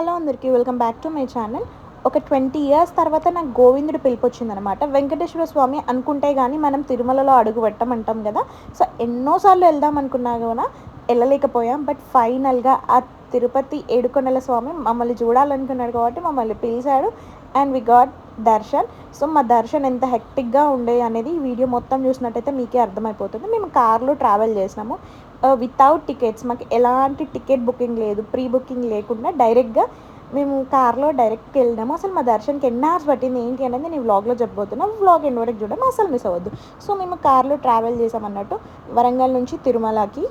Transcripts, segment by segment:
Hello అందరికీ welcome back to my channel. ఒక twenty years తర్వాత నాకు గోవిందుడు పిలుపు వచ్చిందనమాట వెంకటేశ్వర స్వామి అనుకుంటే కానీ మనం తిరుమలలో అడుగు పెట్టమంటాం కదా. సో ఎన్నోసార్లు వెళ్దాం అనుకున్నా కూడా వెళ్ళలేకపోయాం. బట్ ఫైనల్గా ఆ తిరుపతి ఏడుకొండల స్వామి మమ్మల్ని చూడాలనుకున్నాడు కాబట్టి మమ్మల్ని పిలిచాడు. And we got darshan. So మా దర్శన్ ఎంత హెక్టిక్గా ఉండే అనేది ఈ వీడియో మొత్తం చూసినట్టయితే మీకే అర్థమైపోతుంది. మేము కార్లో ట్రావెల్ చేసినాము. Uh, వితౌట్ టికెట్స్ మాకు ఎలాంటి టికెట్ బుకింగ్ లేదు ప్రీ బుకింగ్ లేకుండా డైరెక్ట్గా మేము కార్లో డైరెక్ట్కి వెళ్ళినాము అసలు మా దర్శన్కి ఎన్ని అవర్స్ పట్టింది ఏంటి అనేది నేను వ్లాగ్లో చెప్పబోతున్నాను వ్లాగ్ ఎండ్ వరకు చూడడం అసలు మిస్ అవ్వద్దు. సో మేము కార్లో ట్రావెల్ చేసామన్నట్టు వరంగల్ నుంచి తిరుమలకి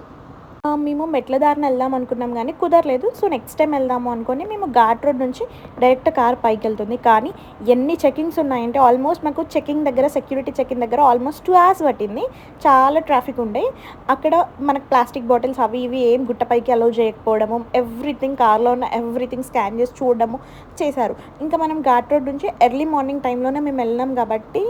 మేము మెట్ల దారిన వెళ్దాం అనుకున్నాం కానీ కుదరలేదు. సో నెక్స్ట్ టైం వెళ్దాము అనుకొని మేము ఘాట్ రోడ్ నుంచి డైరెక్ట్ కార్ పైకి వెళ్తుంది కానీ ఎన్ని చెకింగ్స్ ఉన్నాయంటే ఆల్మోస్ట్ మాకు చెకింగ్ దగ్గర సెక్యూరిటీ చెకింగ్ దగ్గర ఆల్మోస్ట్ టూ అవర్స్ పట్టింది. చాలా ట్రాఫిక్ ఉండే. అక్కడ మనకు ప్లాస్టిక్ బాటిల్స్ అవి ఇవి ఏం గుట్టపైకి అలౌ చేయకపోవడము ఎవ్రీథింగ్ కార్లో ఉన్న ఎవ్రీథింగ్ స్కాన్ చేసి చూడడము చేశారు. ఇంకా మనం ఘాట్ రోడ్ నుంచి ఎర్లీ మార్నింగ్ టైంలోనే మేము వెళ్ళినాం కాబట్టి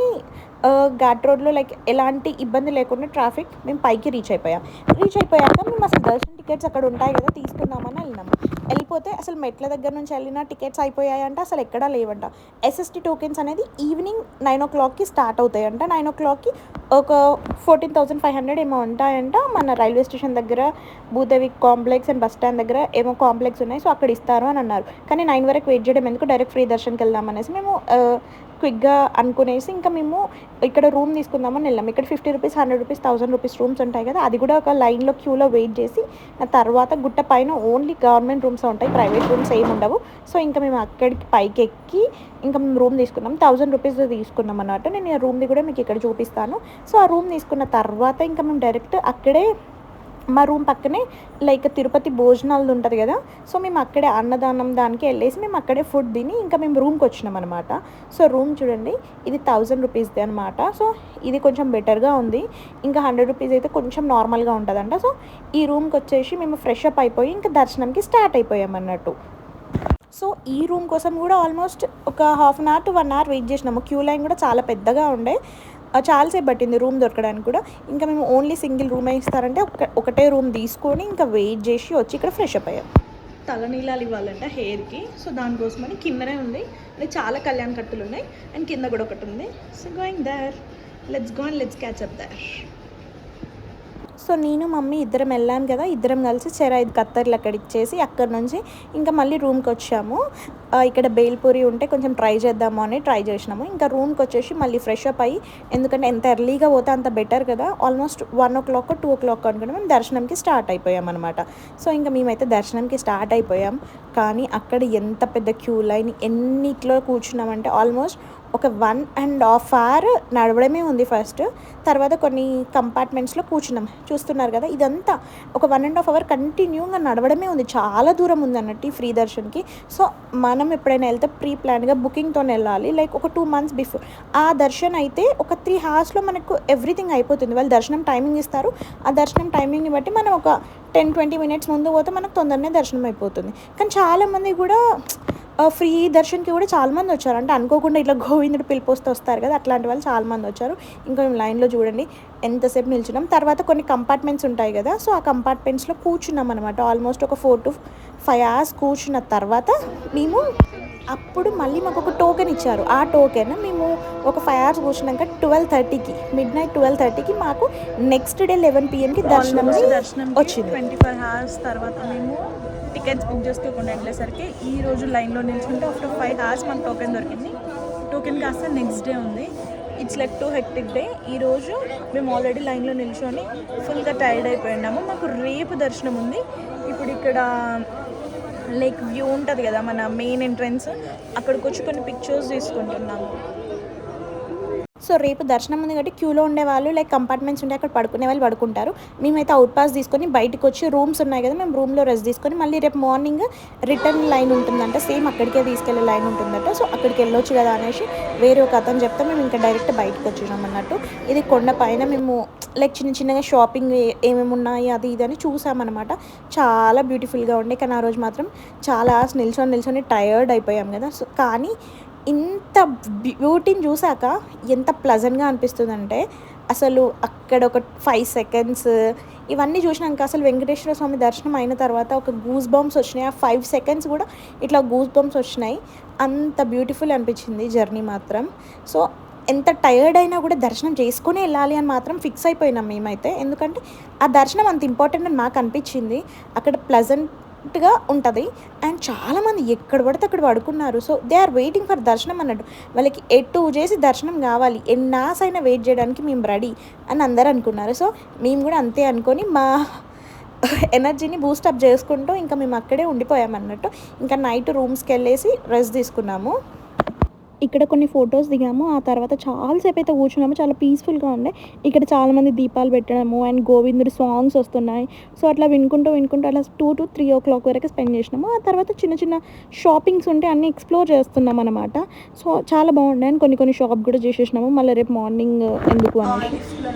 ఘాట్ రోడ్లో లైక్ ఎలాంటి ఇబ్బంది లేకుండా ట్రాఫిక్ మేము పైకి రీచ్ అయిపోయాం. రీచ్ అయిపోయాక మేము అసలు దర్శన్ టికెట్స్ అక్కడ ఉంటాయి కదా తీసుకుందామని వెళ్ళినాము వెళ్ళిపోతే అసలు మెట్ల దగ్గర నుంచి వెళ్ళిన టికెట్స్ అయిపోయాయంట అసలు ఎక్కడా లేవంట. ఎస్ఎస్టీ టోకెన్స్ అనేది ఈవినింగ్ నైన్ ఓ క్లాక్కి స్టార్ట్ అవుతాయంట. నైన్ ఓ క్లాక్కి ఒక ఫోర్టీన్ థౌసండ్ ఫైవ్ హండ్రెడ్ ఏమో ఉంటాయంట. మన రైల్వే స్టేషన్ దగ్గర Bhudevi complex and bus stand దగ్గర ఏమో కాంప్లెక్స్ ఉన్నాయి సో అక్కడ ఇస్తారు అని అన్నారు. కానీ నైన్ వరకు వెయిట్ చేయడం ఎందుకు? డైరెక్ట్ ఫ్రీ దర్శన్కి వెళ్దాం అనేసి మేము క్విక్గా అనుకునేసి ఇంకా మేము ఇక్కడ రూమ్ తీసుకుందామని వెళ్ళాం. ఇక్కడ fifty rupees hundred rupees thousand rupees rooms ఉంటాయి కదా అది కూడా ఒక లైన్లో క్యూలో వెయిట్ చేసి తర్వాత గుట్ట పైన ఓన్లీ గవర్నమెంట్ రూమ్స్ ఉంటాయి ప్రైవేట్ రూమ్స్ ఏమి ఉండవు. సో ఇంకా మేము అక్కడికి పైకి ఎక్కి ఇంకా మేము రూమ్ తీసుకున్నాం. థౌసండ్ రూపీస్ తీసుకున్నాం అన్నమాట. నేను ఆ రూమ్ది కూడా మీకు ఇక్కడ చూపిస్తాను. సో ఆ రూమ్ తీసుకున్న తర్వాత ఇంకా మేము డైరెక్ట్ అక్కడే మా రూమ్ పక్కనే లైక్ తిరుపతి భోజనాలు ఉంటుంది కదా. సో మేము అక్కడే అన్నదానం దానికి వెళ్ళేసి మేము అక్కడే ఫుడ్ తిని ఇంకా మేము రూమ్కి వచ్చినాం అనమాట సో రూమ్ చూడండి ఇది థౌజండ్ రూపీస్ది అనమాట సో ఇది కొంచెం బెటర్గా ఉంది. ఇంకా హండ్రెడ్ రూపీస్ అయితే కొంచెం నార్మల్గా ఉంటుందంట. సో ఈ రూమ్కి వచ్చేసి మేము ఫ్రెష్ అప్ అయిపోయి ఇంకా దర్శనంకి స్టార్ట్ అయిపోయాం అన్నట్టు. సో ఈ రూమ్ కోసం కూడా ఆల్మోస్ట్ ఒక half an hour to one hour wait చేసినాము. క్యూ లైన్ కూడా చాలా పెద్దగా ఉండే. చాలాసేపు పట్టింది రూమ్ దొరకడానికి కూడా. ఇంకా మేము ఓన్లీ సింగిల్ రూమే ఇస్తారంటే ఒక ఒకటే రూమ్ తీసుకొని ఇంకా వెయిట్ చేసి వచ్చి ఇక్కడ ఫ్రెష్ అప్ అయ్యాం. తలనీలాలు ఇవ్వాలంట హెయిర్కి సో దానికోసమని కిందనే ఉంది. చాలా కళ్యాణ కట్టులు ఉన్నాయి. అండ్ కింద కూడా ఒకటి ఉంది. So going there let's go and let's catch up there so నేను మమ్మీ ఇద్దరం వెళ్ళాం కదా ఇద్దరం కలిసి చెర కత్తర్లు అక్కడ ఇచ్చేసి అక్కడ నుంచి ఇంకా మళ్ళీ రూమ్కి వచ్చాము. ఇక్కడ బేల్పూరి ఉంటే కొంచెం ట్రై చేద్దాము అని ట్రై చేసినాము. ఇంకా రూమ్కి వచ్చేసి మళ్ళీ ఫ్రెష్ అప్ అయ్యి ఎందుకంటే ఎంత ఎర్లీగా పోతే అంత బెటర్ కదా almost one o'clock two o'clock అనుకుంటే మేము దర్శనంకి స్టార్ట్ అయిపోయాం అనమాట సో ఇంకా మేమైతే దర్శనంకి స్టార్ట్ అయిపోయాం. కానీ అక్కడ ఎంత పెద్ద క్యూ లైన్ ఎన్నిట్లో కూర్చున్నామంటే ఆల్మోస్ట్ ఒక వన్ అండ్ హాఫ్ అవర్ నడవడమే ఉంది ఫస్ట్. తర్వాత కొన్ని కంపార్ట్మెంట్స్లో కూర్చున్నాం. చూస్తున్నారు కదా ఇదంతా ఒక వన్ అండ్ హాఫ్ అవర్ కంటిన్యూగా నడవడమే ఉంది. చాలా దూరం ఉంది అన్నట్టు ఈ ఫ్రీ దర్శన్కి. సో మనం ఎప్పుడైనా వెళ్తే ప్రీ ప్లాన్గా బుకింగ్తో వెళ్ళాలి. లైక్ ఒక టూ మంత్స్ బిఫోర్ ఆ దర్శన్ అయితే ఒక త్రీ హార్స్లో మనకు ఎవ్రీథింగ్ అయిపోతుంది. వాళ్ళు దర్శనం టైమింగ్ ఇస్తారు. ఆ దర్శనం టైమింగ్ని బట్టి మనం ఒక టెన్ ట్వంటీ మినిట్స్ ముందు పోతే మనకు తొందరనే దర్శనం అయిపోతుంది. కానీ చాలామంది కూడా ఫ్రీ దర్శన్కి కూడా చాలా మంది వచ్చారు. అంటే అనుకోకుండా ఇట్లా గోవిందుడు పిలుపు వస్తే వస్తారు కదా అట్లాంటి వాళ్ళు చాలా మంది వచ్చారు. ఇంకా మేము లైన్లో చూడండి. ఎంతసేపు నిల్చున్నాం? తర్వాత కొన్ని కంపార్ట్మెంట్స్ ఉంటాయి కదా సో ఆ కంపార్ట్మెంట్స్లో కూర్చున్నాం అనమాట ఆల్మోస్ట్ ఒక ఫోర్ టు ఫైవ్ అవర్స్ కూర్చున్న తర్వాత మేము అప్పుడు మళ్ళీ మాకు ఒక టోకెన్ ఇచ్చారు. ఆ టోకెన్ మేము ఒక ఫైవ్ అవర్స్ కూర్చున్నాక ట్వెల్వ్ థర్టీకి మిడ్ నైట్ ట్వెల్వ్ థర్టీకి మాకు నెక్స్ట్ డే లెవెన్ పిఎంకి దర్శనం దర్శనం వచ్చింది. ట్వంటీ ఫైవ్ అవర్స్ తర్వాత మేము టికెట్స్ బుక్ చేసుకోకుండా వెళ్ళేసరికి ఈ రోజు లైన్లో నిల్చుకుంటే ఆఫ్టర్ ఫైవ్ అవర్స్ మాకు టోకెన్ దొరికింది. టోకెన్ కాస్త నెక్స్ట్ డే ఉంది. It's like too hectic day ఈరోజు మేము ఆల్రెడీ లైన్లో నిల్చొని ఫుల్గా టైర్డ్ అయిపోయినాము మాకు రేపు దర్శనం ఉంది. ఇప్పుడు ఇక్కడ లైక్ వ్యూ ఉంటుంది కదా మన మెయిన్ ఎంట్రన్స్ అక్కడికి వచ్చి కొన్ని పిక్చర్స్ తీసుకుంటున్నాము. సో రేపు దర్శనం ఉంది కాబట్టి క్యూలో ఉండేవాళ్ళు లైక్ కంపార్ట్మెంట్స్ ఉంటే అక్కడ పడుకునే వాళ్ళు పడుకుంటారు. మేమైతే అవుట్ పాస్ తీసుకొని బయటకు వచ్చి రూమ్స్ ఉన్నాయి కదా మేము రూమ్లో రెస్ట్ తీసుకొని మళ్ళీ రేపు మార్నింగ్ రిటర్న్ లైన్ ఉంటుందంట సేమ్ అక్కడికే తీసుకెళ్ళే లైన్ ఉంటుందంట. సో అక్కడికి వెళ్ళొచ్చు కదా అనేసి వేరే ఒక అతను చెప్తే మేము ఇంకా డైరెక్ట్ బయటకు వచ్చినాం అన్నట్టు. ఇది కొండ పైన మేము లైక్ చిన్న చిన్నగా షాపింగ్ ఏమేమి ఉన్నాయి అది ఇది అని చూసామన్నమాట. చాలా బ్యూటిఫుల్గా ఉండే కానీ ఆ రోజు మాత్రం చాలా నిల్చొని నిల్చొని టైర్డ్ అయిపోయాం కదా. సో కానీ ఇంత బ్యూటీని చూసాక ఎంత ప్లజెంట్గా అనిపిస్తుందంటే అసలు అక్కడ ఒక ఫైవ్ సెకండ్స్ ఇవన్నీ చూసినాక అసలు వెంకటేశ్వర స్వామి దర్శనం అయిన తర్వాత ఒక గూస్ బాంబ్స్ వచ్చినాయి. ఆ ఫైవ్ సెకండ్స్ కూడా ఇట్లా గూస్ బాంబ్స్ వచ్చినాయి. అంత బ్యూటిఫుల్ అనిపించింది జర్నీ మాత్రం. సో ఎంత టైర్డ్ అయినా కూడా దర్శనం చేసుకుని వెళ్ళాలి అని మాత్రం ఫిక్స్ అయిపోయినాం మేమైతే. ఎందుకంటే ఆ దర్శనం అంత ఇంపార్టెంట్ అని మాకు అనిపించింది. అక్కడ ప్లజెంట్ ప్లజెంట్గా ఉంటుంది. అండ్ చాలామంది ఎక్కడ పడితే అక్కడ పడుకున్నారు. So they are waiting for దర్శనం అన్నట్టు. వాళ్ళకి ఎటు చేసి దర్శనం కావాలి. ఎన్నాస్ అయినా వెయిట్ చేయడానికి మేము రెడీ అని అందరు అనుకున్నారు. సో మేము కూడా అంతే అనుకొని మా ఎనర్జీని బూస్టప్ చేసుకుంటూ ఇంకా మేము అక్కడే ఉండిపోయామన్నట్టు ఇంకా నైట్ రూమ్స్కి వెళ్ళేసి రెస్ట్ తీసుకున్నాము. ఇక్కడ కొన్ని ఫొటోస్ దిగాము. ఆ తర్వాత చాలాసేపు అయితే కూర్చున్నాము. చాలా పీస్ఫుల్గా ఉండే ఇక్కడ చాలామంది దీపాలు పెట్టడము అండ్ గోవిందుడు సాంగ్స్ వస్తున్నాయి. సో అట్లా వినుకుంటూ వినుకుంటూ అలా two to three o'clock వరకు స్పెండ్ చేసినాము. ఆ తర్వాత చిన్న చిన్న షాపింగ్స్ ఉంటే అన్నీ ఎక్స్ప్లోర్ చేస్తున్నాం అనమాట సో చాలా బాగుండే అండ్ కొన్ని కొన్ని షాప్ కూడా చేసేసినాము. మళ్ళీ రేపు మార్నింగ్ ఎందుకు అని.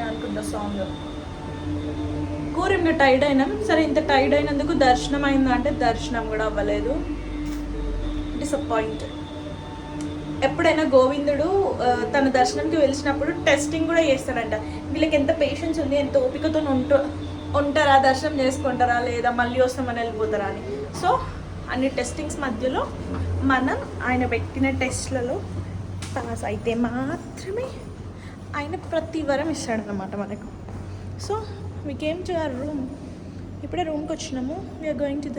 అనుకుంటా సాంగ్ కూరింగ్ టైడ్ అయినాం సరే ఇంత టైడ్ అయినందుకు దర్శనం అయిందా అంటే దర్శనం కూడా అవ్వలేదు. డిసప్పాయింట్ ఎప్పుడైనా గోవిందుడు తన దర్శనంకి వెళ్ళినప్పుడు టెస్టింగ్ కూడా చేస్తాడంట. వీళ్ళకి ఎంత పేషెన్స్ ఉంది ఎంత ఓపికతో ఉంటూ ఉంటారా దర్శనం చేసుకుంటారా లేదా మళ్ళీ వస్తామని వెళ్ళిపోతారా అని. సో అన్ని టెస్టింగ్స్ మధ్యలో మనం ఆయన పెట్టిన టెస్ట్లలో పాస్ అయితే మాత్రమే ఆయన ప్రతి వరం ఇస్తాడనమాట మనకు. So we came to our room ఇప్పుడే రూమ్కి వచ్చినాము we're going to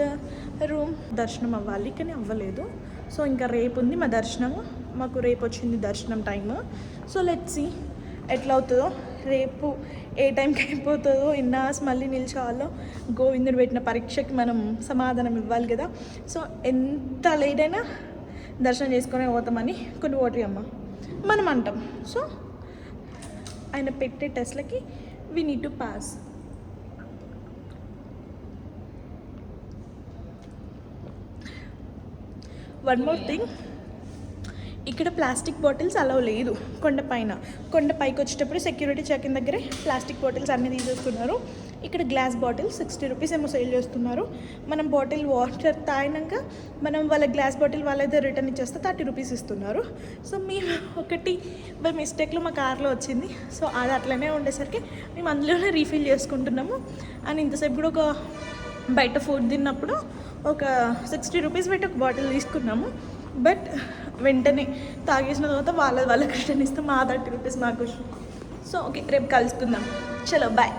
the room దర్శనం అవ్వాలి కానీ అవ్వలేదు. సో ఇంకా రేపు ఉంది మా దర్శనము. మాకు రేపు వచ్చింది దర్శనం టైమ్. సో లెట్ సి ఎట్లా అవుతుందో. రేపు ఏ టైంకి అయిపోతుందో ఇన్నాస్ మళ్ళీ నిల్చోవాలో గోవిందుడు పెట్టిన పరీక్షకి మనం సమాధానం ఇవ్వాలి కదా. సో ఎంత లేట్ అయినా దర్శనం చేసుకునే పోతామని కొన్ని ఓటి అమ్మ మనం అంటాం. సో ఆయన పెట్టే టెస్ట్లకి we need to pass one more thing ఇక్కడ ప్లాస్టిక్ బాటిల్స్ అలవ్ లేదు కొండపైన కొండ పైకి వచ్చేటప్పుడు సెక్యూరిటీ చెకింగ్ దగ్గరే ప్లాస్టిక్ బాటిల్స్ అన్నీ తీసేస్తున్నారు. ఇక్కడ గ్లాస్ బాటిల్ సిక్స్టీ రూపీస్ ఏమో సేల్ చేస్తున్నారు. మనం బాటిల్ వాటర్ తాగినాక మనం వాళ్ళ గ్లాస్ బాటిల్ వాళ్ళైతే రిటర్న్ ఇచ్చేస్తే థర్టీ రూపీస్ ఇస్తున్నారు. సో మేము ఒకటి బై మిస్టేక్లో మా కార్లో వచ్చింది. సో అది అట్లనే ఉండేసరికి మేము అందులోనే రీఫిల్ చేసుకుంటున్నాము. అండ్ ఇంతసేపు కూడా ఒక బయట ఫుడ్ తిన్నప్పుడు ఒక సిక్స్టీ రూపీస్ పెట్టి ఒక బాటిల్ తీసుకున్నాము. బట్ వెంటనే తాగేసిన తర్వాత వాళ్ళ వాళ్ళకి రిటర్న్ ఇస్తే మా థర్టీ రూపీస్ మాకు. సో ఓకే రేపు కలుసుకుందాం. చలో bye.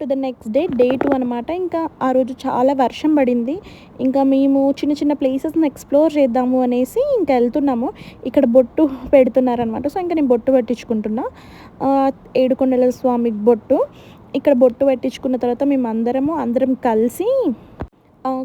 To the next day day two అనమాట ఇంకా ఆ రోజు చాలా వర్షం పడింది. ఇంకా మేము చిన్న చిన్న ప్లేసెస్ని ఎక్స్ప్లోర్ చేద్దాము అనేసి ఇంకా వెళ్తున్నాము. ఇక్కడ బొట్టు పెడుతున్నారనమాట సో ఇంకా నేను బొట్టు పెట్టించుకుంటున్నా. ఏడుకొండల స్వామికి బొట్టు. ఇక్కడ బొట్టు పెట్టించుకున్న తర్వాత మేము అందరము అందరం కలిసి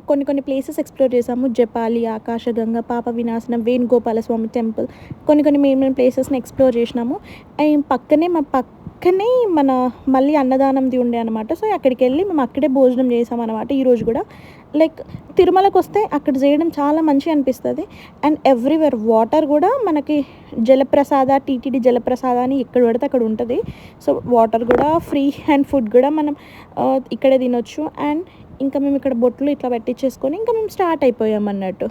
కొన్ని కొన్ని ప్లేసెస్ ఎక్స్ప్లోర్ చేసాము జపాలి ఆకాశగంగ పాప వినాశనం వేణుగోపాల స్వామి టెంపుల్ కొన్ని కొన్ని మేము ప్లేసెస్ని ఎక్స్ప్లోర్ చేసినాము. అండ్ పక్కనే మా పక్కనే మన మళ్ళీ అన్నదానంది ఉండే అనమాట సో అక్కడికి వెళ్ళి మేము అక్కడే భోజనం చేసామన్నమాట ఈరోజు కూడా. లైక్ తిరుమలకు వస్తే అక్కడ చేయడం చాలా మంచి అనిపిస్తుంది. అండ్ ఎవ్రీవేర్ వాటర్ కూడా మనకి జలప్రసాద టీటీడీ జలప్రసాద అని ఎక్కడ పడితే అక్కడ ఉంటుంది. సో వాటర్ కూడా ఫ్రీ అండ్ ఫుడ్ కూడా మనం ఇక్కడే తినొచ్చు. అండ్ ఇంకా మేము ఇక్కడ బొట్లు ఇట్లా పెట్టించేసుకొని ఇంకా మేము స్టార్ట్ అయిపోయాం అన్నట్టు.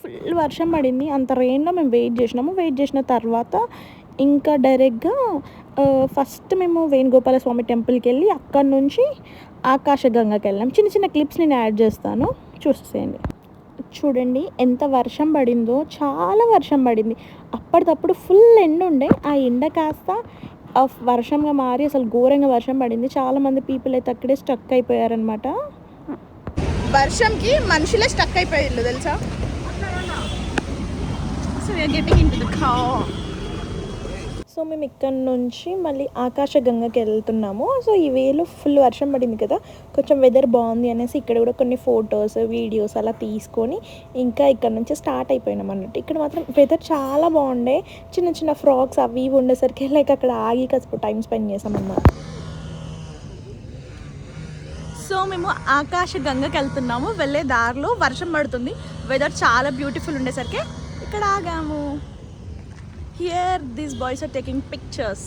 ఫుల్ వర్షం పడింది. అంత రెయిన్లో మేము వెయిట్ చేసినాము. వెయిట్ చేసిన తర్వాత ఇంకా డైరెక్ట్గా ఫస్ట్ మేము వేణుగోపాల స్వామి టెంపుల్కి వెళ్ళి అక్కడ నుంచి ఆకాశగంగకి వెళ్ళాం. చిన్న చిన్న క్లిప్స్ నేను యాడ్ చేస్తాను. చూసేయండి. చూడండి ఎంత వర్షం పడిందో. చాలా వర్షం పడింది. అప్పటికప్పుడు ఫుల్ ఎండ ఉండే ఆ ఎండ కాస్త వర్షంగా మారి అసలు ఘోరంగా వర్షం పడింది. చాలామంది పీపుల్ అయితే అక్కడే స్టక్ అయిపోయారనమాట వర్షంకి మనుషులే స్టక్ అయిపోయారు తెలుసా? So we're getting in to the car so మేము ఇక్కడ నుంచి మళ్ళీ ఆకాశగంగకి వెళ్తున్నాము. సో ఈ వేలో ఫుల్ వర్షం పడింది కదా కొంచెం వెదర్ బాగుంది అనేసి ఇక్కడ కూడా కొన్ని ఫొటోస్ వీడియోస్ అలా తీసుకొని ఇంకా ఇక్కడ నుంచి స్టార్ట్ అయిపోయినాం అన్నట్టు. ఇక్కడ మాత్రం వెదర్ చాలా బాగుండే. చిన్న చిన్న ఫ్రాక్స్ అవి ఇవి ఉండేసరికి లైక్ అక్కడ ఆగి కాసేపు టైం స్పెండ్ చేసాం అన్నమాట. సో మేము ఆకాశ గంగకి వెళ్తున్నాము. వెళ్ళే దారిలో వర్షం పడుతుంది. వెదర్ చాలా బ్యూటిఫుల్ ఉండేసరికి ఇక్కడ ఆగాము. Here these boys are taking pictures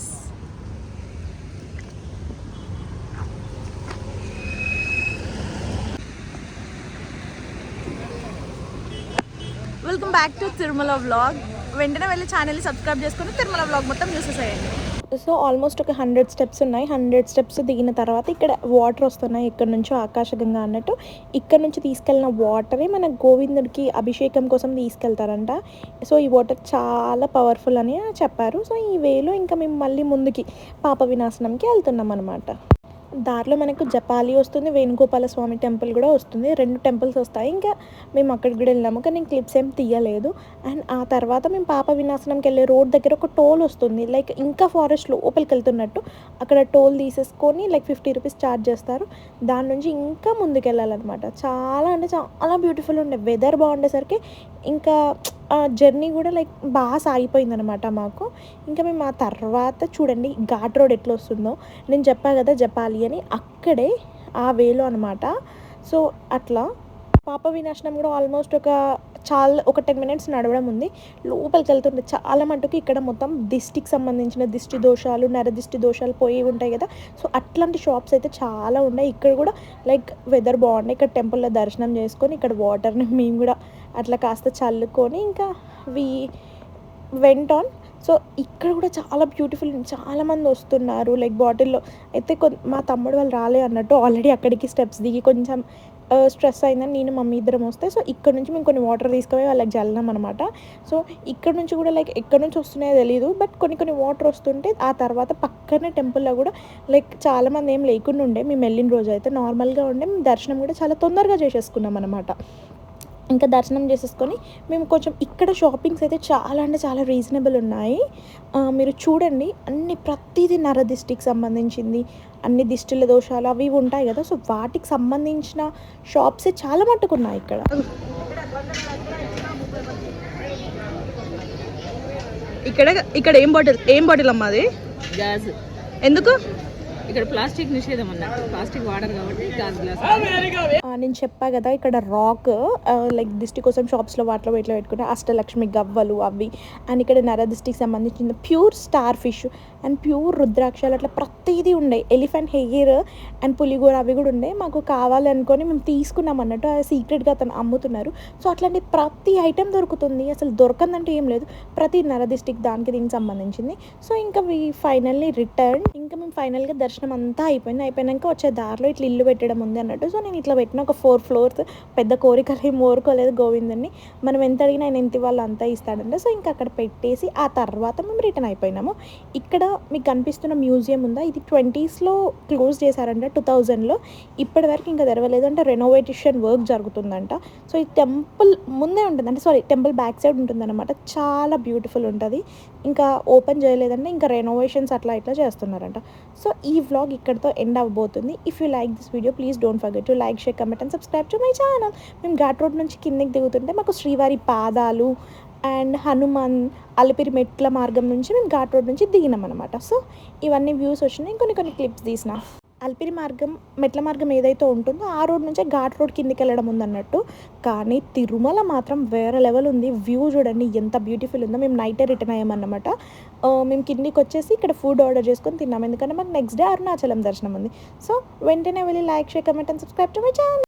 welcome back to Tirumala vlog వెంటనే వెళ్ళి ఛానల్ని సబ్స్క్రైబ్ చేసుకొని తిరుమల వ్లాగ్ మొత్తం చూసేసేయండి సో ఆల్మోస్ట్ ఒక హండ్రెడ్ స్టెప్స్ ఉన్నాయి. హండ్రెడ్ స్టెప్స్ దిగిన తర్వాత ఇక్కడ వాటర్ వస్తున్నాయి. ఇక్కడ నుంచో ఆకాశగంగా అన్నట్టు. ఇక్కడ నుంచి తీసుకెళ్ళిన వాటరే మన గోవిందుడికి అభిషేకం కోసం తీసుకెళ్తారంట. సో ఈ వాటర్ చాలా పవర్ఫుల్ అని చెప్పారు. సో ఈ వేలో ఇంకా మేము మళ్ళీ ముందుకి పాప వినాశనంకి వెళ్తున్నాం అనమాట దారిలో మనకు జపాలి వస్తుంది వేణుగోపాల స్వామి టెంపుల్ కూడా వస్తుంది. రెండు టెంపుల్స్ వస్తాయి. ఇంకా మేము అక్కడికి కూడా వెళ్ళాము. కానీ నేను క్లిప్స్ ఏం తీయలేదు. అండ్ ఆ తర్వాత మేము పాప వినాశనంకి వెళ్ళే రోడ్ దగ్గర ఒక టోల్ వస్తుంది. లైక్ ఇంకా ఫారెస్ట్ లోపలికి వెళ్తున్నట్టు అక్కడ టోల్ తీసేసుకొని లైక్ ఫిఫ్టీ రూపీస్ ఛార్జ్ చేస్తారు. దాని నుంచి ఇంకా ముందుకు వెళ్ళాలన్నమాట చాలా అంటే చాలా బ్యూటిఫుల్ ఉండే. వెదర్ బాగుండేసరికి ఇంకా జర్నీ కూడా లైక్ బాగా సాగిపోయింది అనమాట మాకు. ఇంకా మేము ఆ తర్వాత చూడండి ఘాట్ రోడ్ ఎట్లా వస్తుందో నేను చెప్పా కదా జపాలి అని అక్కడే ఆ వేలో అనమాట సో అట్లా పాప వినాశనం కూడా ఆల్మోస్ట్ ఒక చాలా ఒక టెన్ మినిట్స్ నడవడం ఉంది. లోపలికి వెళ్తుంటే చాలా మటుకు ఇక్కడ మొత్తం దిష్టికి సంబంధించిన దిష్టి దోషాలు నరదిష్టి దోషాలు పోయి ఉంటాయి కదా. సో అట్లాంటి షాప్స్ అయితే చాలా ఉన్నాయి. ఇక్కడ కూడా లైక్ వెదర్ బాగుండే ఇక్కడ టెంపుల్లో దర్శనం చేసుకొని ఇక్కడ వాటర్ని మేము కూడా అట్లా కాస్త చల్లుకొని ఇంకా వి వెంట్ ఆన్ సో ఇక్కడ కూడా చాలా బ్యూటిఫుల్ చాలామంది వస్తున్నారు. లైక్ బాటిల్లో అయితే కొ మా తమ్ముడు వాళ్ళు రాలే అన్నట్టు ఆల్రెడీ అక్కడికి స్టెప్స్ దిగి కొంచెం స్ట్రెస్ అయిందని నేను మమ్మీ ఇద్దరం వస్తే సో ఇక్కడ నుంచి మేము కొన్ని వాటర్ తీసుకుపోయి వాళ్ళకి జల్లినాం అనమాట సో ఇక్కడ నుంచి కూడా లైక్ ఎక్కడ నుంచి వస్తున్నాయో తెలియదు బట్ కొన్ని కొన్ని వాటర్ వస్తుంటే ఆ తర్వాత పక్కనే టెంపుల్లో కూడా లైక్ చాలామంది ఏం లేకుండా ఉండే. మేము వెళ్ళిన రోజు అయితే నార్మల్గా ఉండే. మేము దర్శనం కూడా చాలా తొందరగా చేసేసుకున్నాం అనమాట ఇంకా దర్శనం చేసేసుకొని మేము కొంచెం ఇక్కడ షాపింగ్స్ అయితే చాలా అంటే చాలా రీజనబుల్ ఉన్నాయి. మీరు చూడండి అన్ని ప్రతిదీ నర దిష్టికి సంబంధించింది. అన్ని దిష్టిల దోషాలు అవి ఇవి ఉంటాయి కదా సో వాటికి సంబంధించిన షాప్సే చాలా మట్టుకు ఉన్నాయి ఇక్కడ. ఇక్కడ ఇక్కడ ఏం బాటిల్ ఏం బాటిల్ అమ్మా అది? గాజు ఎందుకు? ఇక్కడ ప్లాస్టిక్ నిషేధం అన్నట్టు. ప్లాస్టిక్ వాడరు కాబట్టి గాజు గ్లాస్. నేను చెప్పా కదా ఇక్కడ రాక్ లైక్ దిష్టి కోసం షాప్స్లో వాటిలో వీటిలో పెట్టుకుంటే అష్టలక్ష్మి గవ్వలు అవి. అండ్ ఇక్కడ నరా దిష్టికి సంబంధించిన pure starfish and pure రుద్రాక్షలు. అట్లా ప్రతిదీ ఉండే. ఎలిఫెంట్ హెయిర్ అండ్ పులిగూర అవి కూడా ఉండే. మాకు కావాలనుకొని మేము తీసుకున్నాం అన్నట్టు. అది సీక్రెట్గా అతను అమ్ముతున్నారు. సో అట్లాంటి ప్రతి ఐటెం దొరుకుతుంది. అసలు దొరకందంటే ఏం లేదు. ప్రతి నర డిస్టిక్ దానికి దీనికి సంబంధించింది. సో ఇంకా వి ఫైనల్లీ రిటర్న్. ఇంకా మేము ఫైనల్గా దర్శనం అంతా అయిపోయింది. అయిపోయినాక వచ్చే దారిలో ఇట్లా ఇల్లు పెట్టడం ఉంది అన్నట్టు. సో నేను ఇట్లా పెట్టిన ఒక ఫోర్ ఫ్లోర్స్. పెద్ద కోరికలు ఏం కోరుకోలేదు గోవిందుని. మనం ఎంత అడిగినా ఆయన ఎంత వాళ్ళు అంతా ఇస్తాడంటే. సో ఇంకా అక్కడ పెట్టేసి ఆ తర్వాత మేము రిటర్న్ అయిపోయినాము. ఇక్కడ మీకు కనిపిస్తున్న మ్యూజియం ఉందా? ఇది ట్వంటీస్లో క్లోజ్ చేశారంట టూ థౌజండ్లో. ఇప్పటి వరకు ఇంకా తెరవలేదు అంటే రెనోవేషన్ వర్క్ జరుగుతుందంట. సో ఈ టెంపుల్ ముందే ఉంటుంది అంటే సారీ టెంపుల్ బ్యాక్ సైడ్ ఉంటుందన్నమాట. చాలా బ్యూటిఫుల్ ఉంటుంది. ఇంకా ఓపెన్ చేయలేదంటే ఇంకా రెనోవేషన్స్ అట్లా ఇట్లా చేస్తున్నారంట. సో ఈ వ్లాగ్ ఇక్కడితో ఎండ్ అవ్వబోతుంది. If you like this video please don't forget to like share comment and subscribe to my channel మేము ఘాట్ రోడ్ నుంచి కిందకి దిగుతుంటే మాకు శ్రీవారి పాదాలు అండ్ హనుమాన్ అలిపిరి మెట్ల మార్గం నుంచి మేము ఘాట్ రోడ్ నుంచి దిగినాం అనమాట సో ఇవన్నీ వ్యూస్ వచ్చినాయి. కొన్ని కొన్ని క్లిప్స్ తీసిన. అలిపిరి మార్గం మెట్ల మార్గం ఏదైతే ఉంటుందో ఆ రోడ్ నుంచే ఘాట్ రోడ్ కిందికి వెళ్ళడం ఉందన్నట్టు. కానీ తిరుమల మాత్రం వేరే లెవెల్ ఉంది. వ్యూ చూడండి ఎంత బ్యూటిఫుల్ ఉందో. మేము నైటే రిటర్న్ అయ్యామన్నమాట మేము కిందికి వచ్చేసి ఇక్కడ ఫుడ్ ఆర్డర్ చేసుకొని తిన్నాం. ఎందుకంటే మాకు నెక్స్ట్ డే అరుణాచలం దర్శనం ఉంది. సో వెంటనే వెళ్ళి like share comment and subscribe to my channel